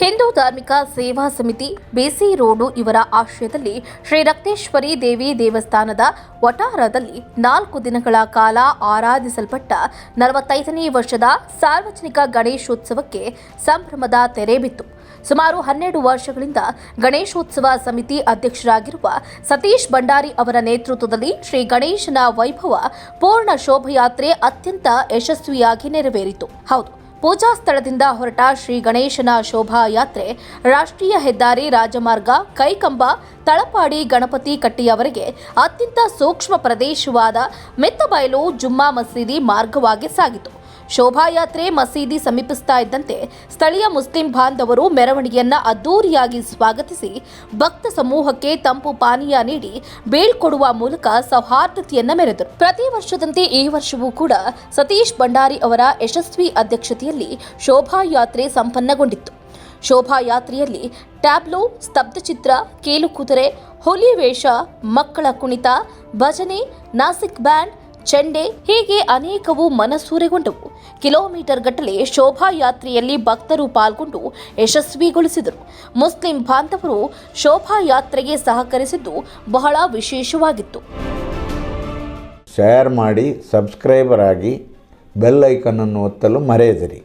ಹಿಂದೂ ಧಾರ್ಮಿಕ ಸೇವಾ ಸಮಿತಿ, ಬೇಸಿ ರೋಡು ಇವರ ಆಶ್ರಯದಲ್ಲಿ ಶ್ರೀ ರಕ್ತೇಶ್ವರಿ ದೇವಿ ದೇವಸ್ಥಾನದ ವಟಾರದಲ್ಲಿ ನಾಲ್ಕು ದಿನಗಳ ಕಾಲ ಆರಾಧಿಸಲ್ಪಟ್ಟ ನಲವತ್ತೈದನೇ ವರ್ಷದ ಸಾರ್ವಜನಿಕ ಗಣೇಶೋತ್ಸವಕ್ಕೆ ಸಂಭ್ರಮದ ತೆರೆ ಬಿತ್ತು. ಸುಮಾರು ಹನ್ನೆರಡು ವರ್ಷಗಳಿಂದ ಗಣೇಶೋತ್ಸವ ಸಮಿತಿ ಅಧ್ಯಕ್ಷರಾಗಿರುವ ಸತೀಶ್ ಭಂಡಾರಿ ಅವರ ನೇತೃತ್ವದಲ್ಲಿ ಶ್ರೀ ಗಣೇಶನ ವೈಭವ ಪೂರ್ಣ ಶೋಭಯಾತ್ರೆ ಅತ್ಯಂತ ಯಶಸ್ವಿಯಾಗಿ ನೆರವೇರಿತು. ಹೌದು ಪೂಜಾ ಸ್ಥಳದಿಂದ ಹೊರಟ ಶ್ರೀ ಗಣೇಶನ ಶೋಭಾಯಾತ್ರೆ ರಾಷ್ಟ್ರೀಯ ಹೆದ್ದಾರಿ ರಾಜಮಾರ್ಗ ಕೈಕಂಬ ತಳಪಾಡಿ ಗಣಪತಿ ಕಟ್ಟಿಯವರೆಗೆ ಅತ್ಯಂತ ಸೂಕ್ಷ್ಮ ಪ್ರದೇಶವಾದ ಮೆತ್ತಬಯಲು ಜುಮ್ಮಾ ಮಸೀದಿ ಮಾರ್ಗವಾಗಿ ಸಾಗಿತು. ಶೋಭಾಯಾತ್ರೆ ಮಸೀದಿ ಸಮೀಪಿಸ್ತಾ ಇದ್ದಂತೆ ಸ್ಥಳೀಯ ಮುಸ್ಲಿಂ ಬಾಂಧವರು ಮೆರವಣಿಗೆಯನ್ನ ಅದ್ದೂರಿಯಾಗಿ ಸ್ವಾಗತಿಸಿ ಭಕ್ತ ಸಮೂಹಕ್ಕೆ ತಂಪು ಪಾನೀಯ ನೀಡಿ ಬೀಳ್ಕೊಡುವ ಮೂಲಕ ಸೌಹಾರ್ದತೆಯನ್ನ ಮೆರೆದರು. ಪ್ರತಿ ವರ್ಷದಂತೆ ಈ ವರ್ಷವೂ ಕೂಡ ಸತೀಶ್ ಭಂಡಾರಿ ಅವರ ಯಶಸ್ವಿ ಅಧ್ಯಕ್ಷತೆಯಲ್ಲಿ ಶೋಭಾಯಾತ್ರೆ ಸಂಪನ್ನಗೊಂಡಿತ್ತು. ಶೋಭಾಯಾತ್ರೆಯಲ್ಲಿ ಟ್ಯಾಬ್ಲೋ, ಸ್ತಬ್ಧಚಿತ್ರ ಕೇಲುಕುದುರೆ ಹುಲಿ ವೇಷ, ಮಕ್ಕಳ ಕುಣಿತ, ಭಜನೆ, ನಾಸಿಕ್ ಬ್ಯಾಂಡ್ ಚೆಂಡೆ ಹೀಗೆ ಅನೇಕವು ಮನಸೂರೆಗೊಂಡವು. ಕಿಲೋಮೀಟರ್ ಗಟ್ಟಲೆ ಶೋಭಾಯಾತ್ರೆಯಲ್ಲಿ ಭಕ್ತರು ಪಾಲ್ಗೊಂಡು ಯಶಸ್ವಿಗೊಳಿಸಿದರು. ಮುಸ್ಲಿಂ ಬಾಂಧವರು ಶೋಭಾಯಾತ್ರೆಗೆ ಸಹಕರಿಸಿದ್ದು ಬಹಳ ವಿಶೇಷವಾಗಿತ್ತು. ಶೇರ್ ಮಾಡಿ ಸಬ್ಸ್ಕ್ರೈಬರ್ ಆಗಿ ಬೆಲ್ ಐಕನನ್ನು ಒತ್ತಲು ಮರೆಯದಿರಿ.